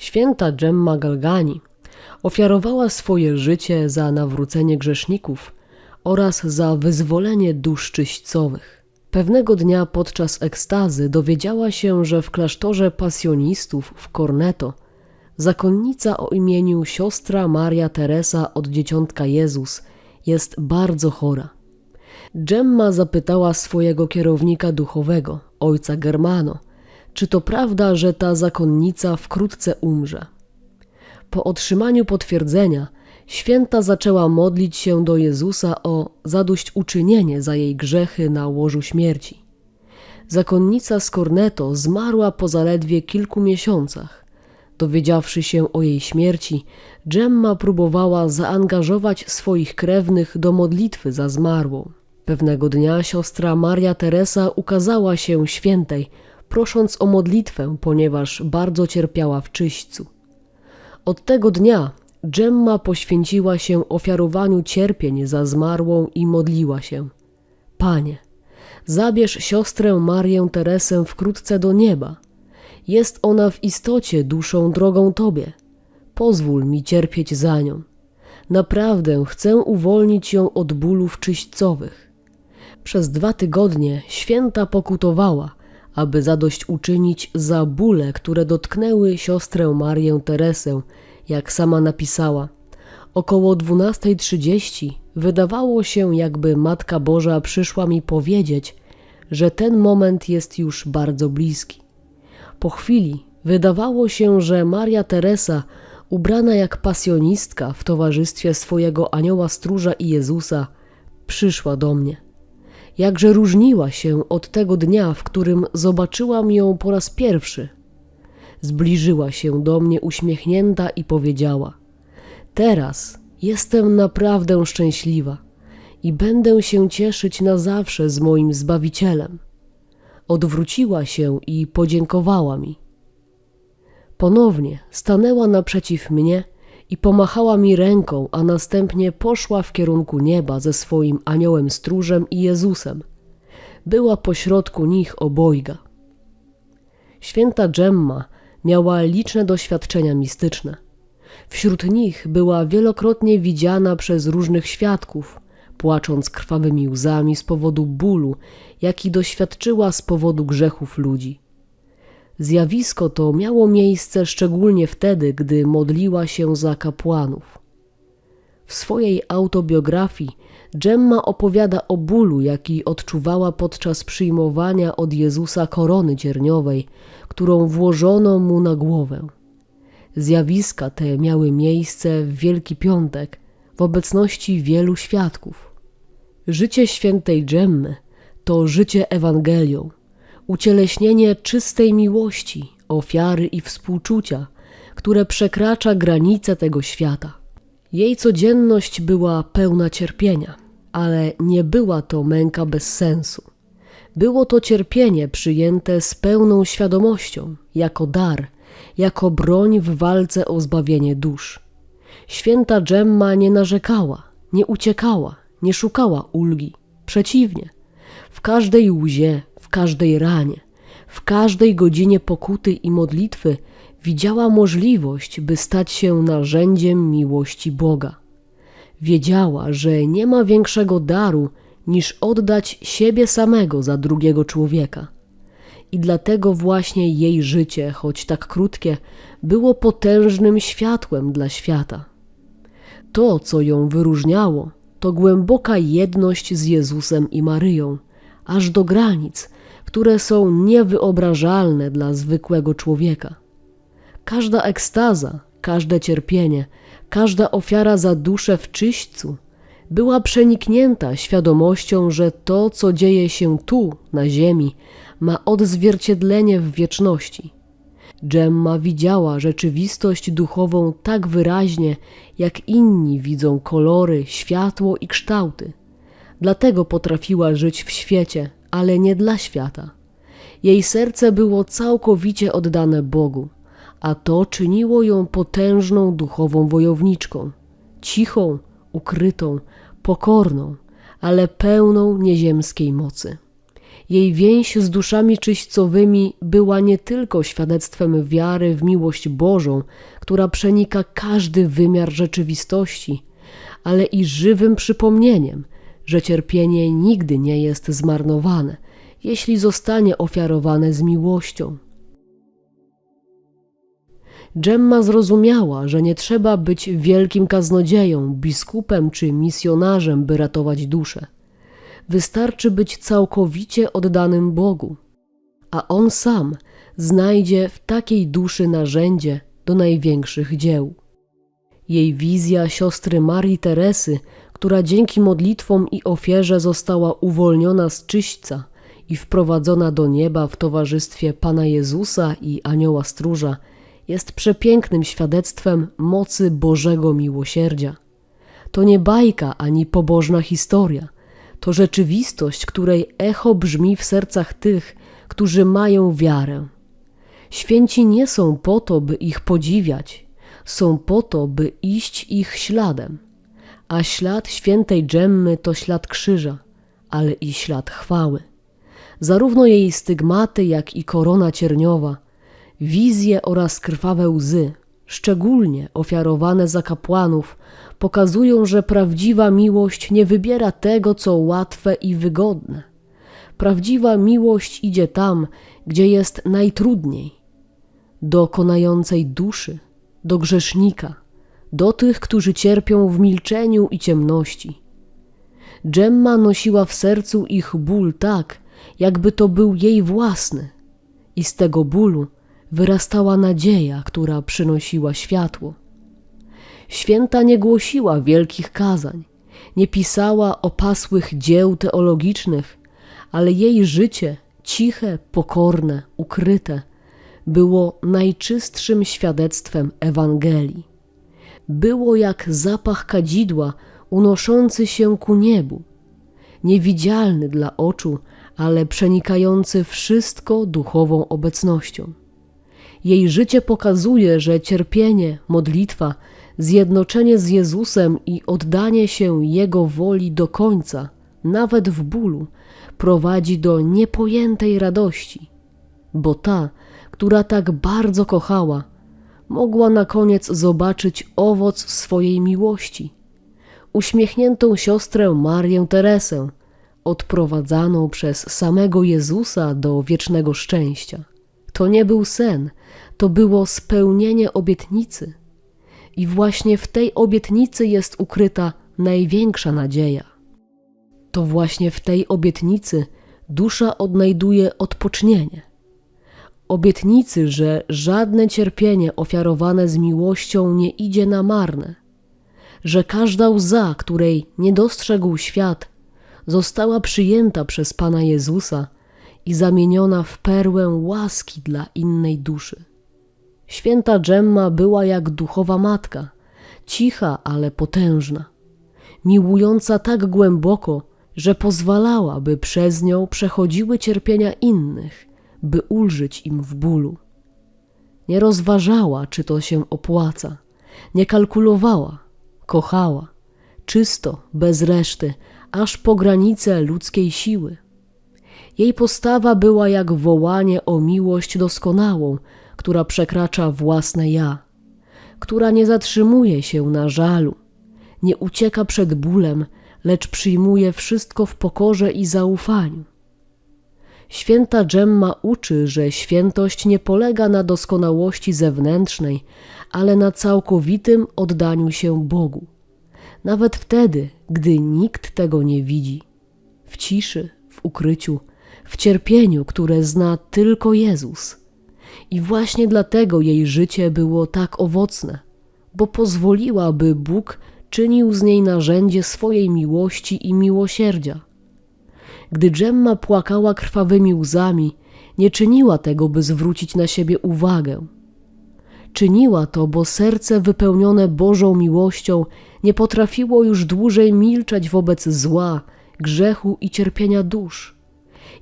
Święta Gemma Galgani ofiarowała swoje życie za nawrócenie grzeszników oraz za wyzwolenie dusz czyśćcowych. Pewnego dnia podczas ekstazy dowiedziała się, że w klasztorze pasjonistów w Corneto zakonnica o imieniu siostra Maria Teresa od Dzieciątka Jezus jest bardzo chora. Gemma zapytała swojego kierownika duchowego, ojca Germano, czy to prawda, że ta zakonnica wkrótce umrze. Po otrzymaniu potwierdzenia, święta zaczęła modlić się do Jezusa o zadośćuczynienie za jej grzechy na łożu śmierci. Zakonnica z Corneto zmarła po zaledwie kilku miesiącach. Dowiedziawszy się o jej śmierci, Gemma próbowała zaangażować swoich krewnych do modlitwy za zmarłą. Pewnego dnia siostra Maria Teresa ukazała się świętej, prosząc o modlitwę, ponieważ bardzo cierpiała w czyśćcu. Od tego dnia Gemma poświęciła się ofiarowaniu cierpień za zmarłą i modliła się: Panie, zabierz siostrę Marię Teresę wkrótce do nieba. Jest ona w istocie duszą drogą Tobie. Pozwól mi cierpieć za nią. Naprawdę chcę uwolnić ją od bólów czyśćcowych. Przez dwa tygodnie święta pokutowała, aby zadośćuczynić za bóle, które dotknęły siostrę Marię Teresę, jak sama napisała. Około 12.30 wydawało się, jakby Matka Boża przyszła mi powiedzieć, że ten moment jest już bardzo bliski. Po chwili wydawało się, że Maria Teresa, ubrana jak pasjonistka w towarzystwie swojego anioła stróża i Jezusa, przyszła do mnie. Jakże różniła się od tego dnia, w którym zobaczyłam ją po raz pierwszy. Zbliżyła się do mnie uśmiechnięta i powiedziała: Teraz jestem naprawdę szczęśliwa i będę się cieszyć na zawsze z moim zbawicielem. Odwróciła się i podziękowała mi. Ponownie stanęła naprzeciw mnie i pomachała mi ręką, a następnie poszła w kierunku nieba ze swoim aniołem stróżem i Jezusem. Była pośrodku nich obojga. Święta Gemma miała liczne doświadczenia mistyczne. Wśród nich była wielokrotnie widziana przez różnych świadków, płacząc krwawymi łzami z powodu bólu, jaki doświadczyła z powodu grzechów ludzi. Zjawisko to miało miejsce szczególnie wtedy, gdy modliła się za kapłanów. W swojej autobiografii Gemma opowiada o bólu, jaki odczuwała podczas przyjmowania od Jezusa korony cierniowej, którą włożono mu na głowę. Zjawiska te miały miejsce w Wielki Piątek w obecności wielu świadków. Życie świętej Gemmy to życie Ewangelią, ucieleśnienie czystej miłości, ofiary i współczucia, które przekracza granice tego świata. Jej codzienność była pełna cierpienia, ale nie była to męka bez sensu. Było to cierpienie przyjęte z pełną świadomością, jako dar, jako broń w walce o zbawienie dusz. Święta Gemma nie narzekała, nie uciekała, nie szukała ulgi. Przeciwnie, w każdej łzie, każdej ranie, w każdej godzinie pokuty i modlitwy widziała możliwość, by stać się narzędziem miłości Boga. Wiedziała, że nie ma większego daru niż oddać siebie samego za drugiego człowieka. I dlatego właśnie jej życie, choć tak krótkie, było potężnym światłem dla świata. To, co ją wyróżniało, to głęboka jedność z Jezusem i Maryją, aż do granic, które są niewyobrażalne dla zwykłego człowieka. Każda ekstaza, każde cierpienie, każda ofiara za duszę w czyśćcu była przeniknięta świadomością, że to, co dzieje się tu, na ziemi, ma odzwierciedlenie w wieczności. Gemma widziała rzeczywistość duchową tak wyraźnie, jak inni widzą kolory, światło i kształty. Dlatego potrafiła żyć w świecie, ale nie dla świata. Jej serce było całkowicie oddane Bogu, a to czyniło ją potężną duchową wojowniczką, cichą, ukrytą, pokorną, ale pełną nieziemskiej mocy. Jej więź z duszami czyścowymi była nie tylko świadectwem wiary w miłość Bożą, która przenika każdy wymiar rzeczywistości, ale i żywym przypomnieniem, że cierpienie nigdy nie jest zmarnowane, jeśli zostanie ofiarowane z miłością. Dżemma zrozumiała, że nie trzeba być wielkim kaznodzieją, biskupem czy misjonarzem, by ratować duszę. Wystarczy być całkowicie oddanym Bogu, a On sam znajdzie w takiej duszy narzędzie do największych dzieł. Jej wizja siostry Marii Teresy, która dzięki modlitwom i ofierze została uwolniona z czyśćca i wprowadzona do nieba w towarzystwie Pana Jezusa i Anioła Stróża, jest przepięknym świadectwem mocy Bożego miłosierdzia. To nie bajka ani pobożna historia, to rzeczywistość, której echo brzmi w sercach tych, którzy mają wiarę. Święci nie są po to, by ich podziwiać, są po to, by iść ich śladem. A ślad świętej Dżemmy to ślad krzyża, ale i ślad chwały. Zarówno jej stygmaty, jak i korona cierniowa, wizje oraz krwawe łzy, szczególnie ofiarowane za kapłanów, pokazują, że prawdziwa miłość nie wybiera tego, co łatwe i wygodne. Prawdziwa miłość idzie tam, gdzie jest najtrudniej, do konającej duszy, do grzesznika, do tych, którzy cierpią w milczeniu i ciemności. Dżemma nosiła w sercu ich ból tak, jakby to był jej własny, i z tego bólu wyrastała nadzieja, która przynosiła światło. Święta nie głosiła wielkich kazań, nie pisała opasłych dzieł teologicznych, ale jej życie, ciche, pokorne, ukryte, było najczystszym świadectwem Ewangelii. Było jak zapach kadzidła unoszący się ku niebu, niewidzialny dla oczu, ale przenikający wszystko duchową obecnością. Jej życie pokazuje, że cierpienie, modlitwa, zjednoczenie z Jezusem i oddanie się Jego woli do końca, nawet w bólu, prowadzi do niepojętej radości, bo ta, która tak bardzo kochała, mogła na koniec zobaczyć owoc swojej miłości. Uśmiechniętą siostrę Marię Teresę, odprowadzaną przez samego Jezusa do wiecznego szczęścia. To nie był sen, to było spełnienie obietnicy. I właśnie w tej obietnicy jest ukryta największa nadzieja. To właśnie w tej obietnicy dusza odnajduje odpocznienie. Obietnicy, że żadne cierpienie ofiarowane z miłością nie idzie na marne, że każda łza, której nie dostrzegł świat, została przyjęta przez Pana Jezusa i zamieniona w perłę łaski dla innej duszy. Święta Dżemma była jak duchowa matka, cicha, ale potężna, miłująca tak głęboko, że pozwalała, by przez nią przechodziły cierpienia innych, by ulżyć im w bólu. Nie rozważała, czy to się opłaca, nie kalkulowała, kochała, czysto, bez reszty, aż po granice ludzkiej siły. Jej postawa była jak wołanie o miłość doskonałą, która przekracza własne ja, która nie zatrzymuje się na żalu, nie ucieka przed bólem, lecz przyjmuje wszystko w pokorze i zaufaniu. Święta Dżemma uczy, że świętość nie polega na doskonałości zewnętrznej, ale na całkowitym oddaniu się Bogu. Nawet wtedy, gdy nikt tego nie widzi. W ciszy, w ukryciu, w cierpieniu, które zna tylko Jezus. I właśnie dlatego jej życie było tak owocne, bo pozwoliła, by Bóg czynił z niej narzędzie swojej miłości i miłosierdzia. Gdy Dżemma płakała krwawymi łzami, nie czyniła tego, by zwrócić na siebie uwagę. Czyniła to, bo serce wypełnione Bożą miłością nie potrafiło już dłużej milczeć wobec zła, grzechu i cierpienia dusz.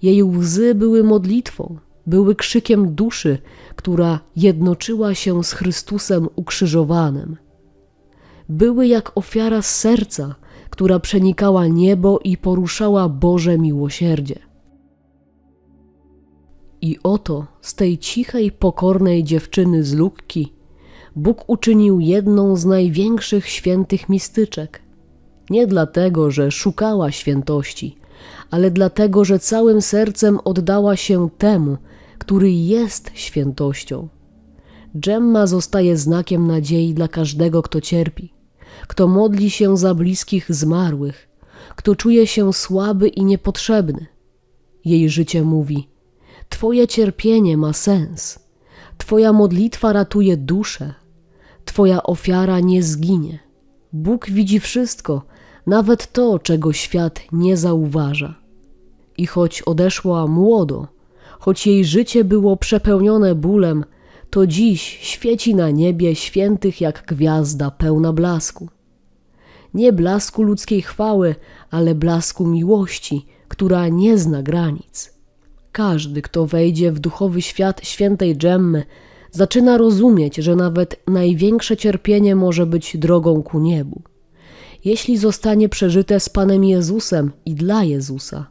Jej łzy były modlitwą, były krzykiem duszy, która jednoczyła się z Chrystusem ukrzyżowanym. Były jak ofiara serca, która przenikała niebo i poruszała Boże miłosierdzie. I oto z tej cichej, pokornej dziewczyny z Lukki Bóg uczynił jedną z największych świętych mistyczek. Nie dlatego, że szukała świętości, ale dlatego, że całym sercem oddała się temu, który jest świętością. Dżemma zostaje znakiem nadziei dla każdego, kto cierpi, kto modli się za bliskich zmarłych, kto czuje się słaby i niepotrzebny. Jej życie mówi: Twoje cierpienie ma sens, Twoja modlitwa ratuje duszę, Twoja ofiara nie zginie. Bóg widzi wszystko, nawet to, czego świat nie zauważa. I choć odeszła młodo, choć jej życie było przepełnione bólem, to dziś świeci na niebie świętych jak gwiazda pełna blasku. Nie blasku ludzkiej chwały, ale blasku miłości, która nie zna granic. Każdy, kto wejdzie w duchowy świat świętej Dżemmy, zaczyna rozumieć, że nawet największe cierpienie może być drogą ku niebu. Jeśli zostanie przeżyte z Panem Jezusem i dla Jezusa,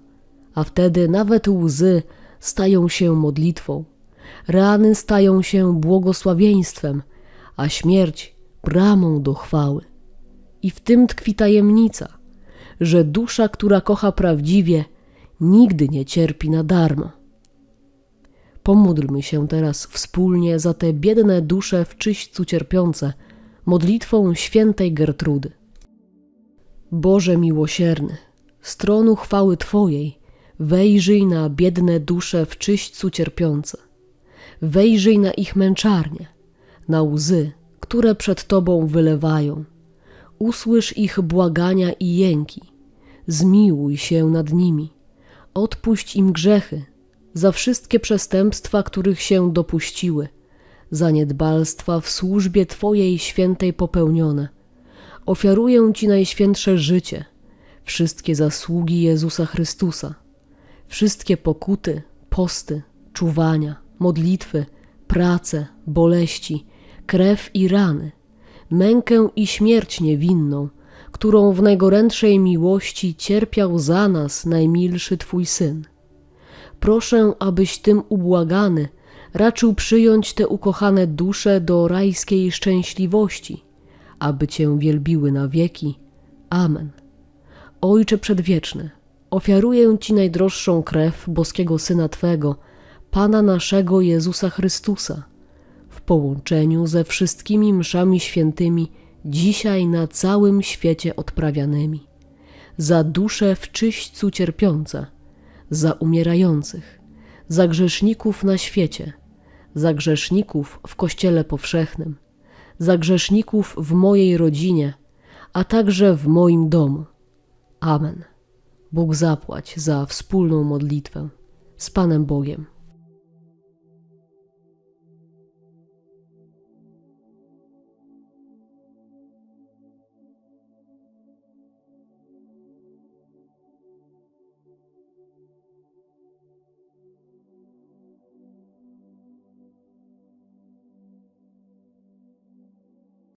a wtedy nawet łzy stają się modlitwą, rany stają się błogosławieństwem, a śmierć bramą do chwały. I w tym tkwi tajemnica, że dusza, która kocha prawdziwie, nigdy nie cierpi na darmo. Pomódlmy się teraz wspólnie za te biedne dusze w czyśćcu cierpiące, modlitwą świętej Gertrudy. Boże miłosierny, z tronu chwały Twojej, wejrzyj na biedne dusze w czyśćcu cierpiące. Wejrzyj na ich męczarnie, na łzy, które przed Tobą wylewają. Usłysz ich błagania i jęki. Zmiłuj się nad nimi. Odpuść im grzechy, za wszystkie przestępstwa, których się dopuściły, zaniedbalstwa w służbie Twojej świętej popełnione. Ofiaruję Ci najświętsze życie, wszystkie zasługi Jezusa Chrystusa, wszystkie pokuty, posty, czuwania, modlitwy, prace, boleści, krew i rany, mękę i śmierć niewinną, którą w najgorętszej miłości cierpiał za nas najmilszy Twój Syn. Proszę, abyś tym ubłagany raczył przyjąć te ukochane dusze do rajskiej szczęśliwości, aby Cię wielbiły na wieki. Amen. Ojcze Przedwieczny, ofiaruję Ci najdroższą krew boskiego Syna Twego, Pana naszego Jezusa Chrystusa, w połączeniu ze wszystkimi mszami świętymi dzisiaj na całym świecie odprawianymi, za dusze w czyśćcu cierpiące, za umierających, za grzeszników na świecie, za grzeszników w Kościele Powszechnym, za grzeszników w mojej rodzinie, a także w moim domu. Amen. Bóg zapłać za wspólną modlitwę z Panem Bogiem.